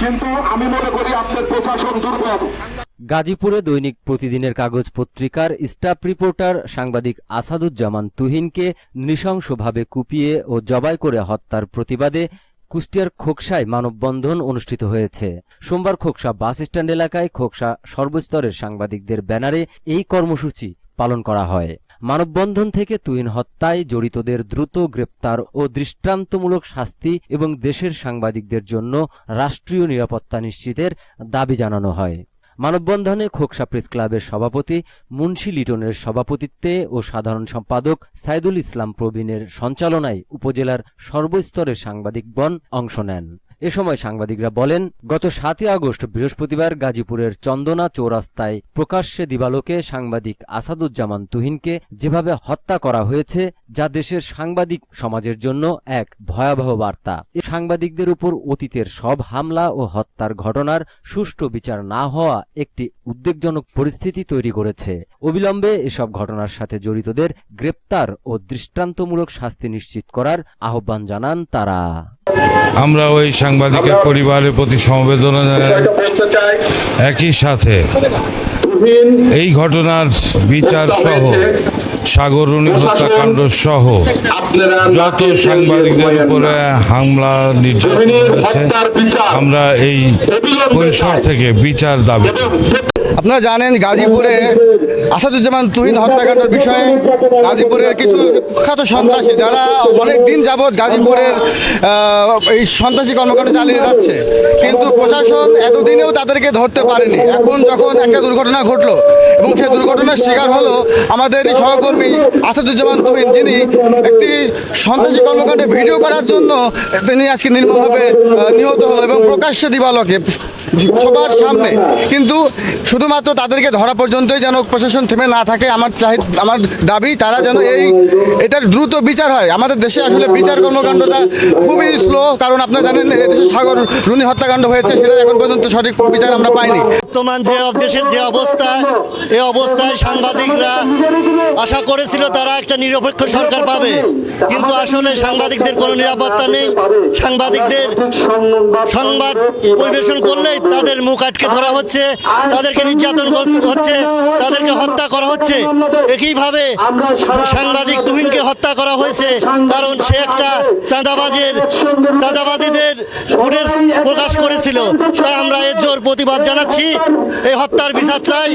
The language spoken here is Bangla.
কিন্তু আমি মনে করি আপনার প্রশাসন দুর্বল। গাজীপুরে দৈনিক প্রতিদিনের কাগজ পত্রিকার স্টাফ রিপোর্টার সাংবাদিক আসাদুজ্জামান তুহিনকে নৃশংসভাবে কুপিয়ে ও জবাই করে হত্যার প্রতিবাদে কুষ্টিয়ার খোকসায় মানববন্ধন অনুষ্ঠিত হয়েছে। সোমবার খোকসা বাস স্ট্যান্ড এলাকায় খোকসা সর্বস্তরের সাংবাদিকদের ব্যানারে এই কর্মসূচি পালন করা হয়। মানববন্ধন থেকে তুহিন হত্যায় জড়িতদের দ্রুত গ্রেপ্তার ও দৃষ্টান্তমূলক শাস্তি এবং দেশের সাংবাদিকদের জন্য রাষ্ট্রীয় নিরাপত্তা নিশ্চিতের দাবি জানানো হয়। মানববন্ধনে খোকসা প্রেস ক্লাবের সভাপতি মুন্সি লিটনের সভাপতিত্বে ও সাধারণ সম্পাদক সাইদুল ইসলাম প্রবীণের সঞ্চালনায় উপজেলার সর্বস্তরের সাংবাদিকগণ অংশ নেন। এ সময় সাংবাদিকরা বলেন, গত সাতই আগস্ট বৃহস্পতিবার গাজীপুরের চন্দনা চৌরাস্তায় প্রকাশ্যে দিবালোকে সাংবাদিক আসাদুজ্জামান তুহিনকে যেভাবে হত্যা করা হয়েছে, যা দেশের সাংবাদিক সমাজের জন্য এক ভয়াবহ বার্তা। এ সাংবাদিকদের উপর অতীতের সব হামলা ও হত্যার ঘটনার সুষ্ঠু বিচার না হওয়া একটি উদ্বেগজনক পরিস্থিতি তৈরি করেছে। অবিলম্বে এসব ঘটনার সাথে জড়িতদের গ্রেপ্তার ও দৃষ্টান্তমূলক শাস্তি নিশ্চিত করার আহ্বান জানান তারা। আমরা ওই সাংবাদিকের পরিবারের প্রতি সমবেদনা জানাই। একই সাথে এই ঘটনার বিচার সহ সাগরণী হত্যাকাণ্ড সহ যত সাংবাদিকদের উপরে হামলা নির্যাতন হয়েছে আমরা এই পরিসর থেকে বিচার দাবি করি। আপনারা জানেন গাজীপুরে আসাদুজ্জামান তুহিন হত্যাকাণ্ডের বিষয়ে গাজীপুরের কিছু কুখ্যাত সন্ত্রাসী যারা অনেক দিন যাবৎ গাজীপুরের এই সন্ত্রাসী কর্মকাণ্ড চালিয়ে যাচ্ছে। কিন্তু প্রশাসন এতদিনেও তাদেরকে ধরতে পারেনি। এখন যখন একটা দুর্ঘটনা ঘটলো এবং সেই দুর্ঘটনার শিকার হলো আমাদের সহকর্মী আসাদুজ্জামান তুহিন, যিনি একটি সন্ত্রাসী কর্মকাণ্ডে ভিডিও করার জন্য তিনি আজকে নির্মমভাবে নিহত হলো এবং প্রকাশ্য দিবালকে সবার সামনে। কিন্তু শুধুমাত্র তাদেরকে ধরা পর্যন্তই যেন প্রশাসন থেমে না থাকে, আমার চাহি আমার দাবি, তারা যেন এই এটার দ্রুত বিচার হয়। আমাদের দেশে আসলে বিচার কর্মকাণ্ডটা খুবই স্লো কারণ আপনারা জানেন, এই দেশে সাগর রুনি হত্যাকাণ্ড হয়েছে সেটার এখন পর্যন্ত সঠিক বিচার আমরা পাইনি। বর্তমান যে দেশের যে অবস্থা, এই অবস্থায় সাংবাদিকরা আশা করেছিল তারা একটা নিরপেক্ষ সরকার পাবে। কিন্তু আসলে সাংবাদিকদের কোনো নিরাপত্তা নেই। সাংবাদিকদের সংবাদ পরিবেশন করলেই তাদের মুখ আটকে ধরা হচ্ছে, তাদেরকে নির্যাতন হচ্ছে, তাদেরকে হত্যা করা হচ্ছে। একইভাবে সাংবাদিক তুহিনকে হত্যা করা হয়েছে। কারণ সে একটা চাঁদাবাজের চাঁদাবাজিদের ফুটেজ প্রকাশ করেছিল। তাই আমরা এর জোর প্রতিবাদ জানাচ্ছি। এই হত্যার বিচার চাই।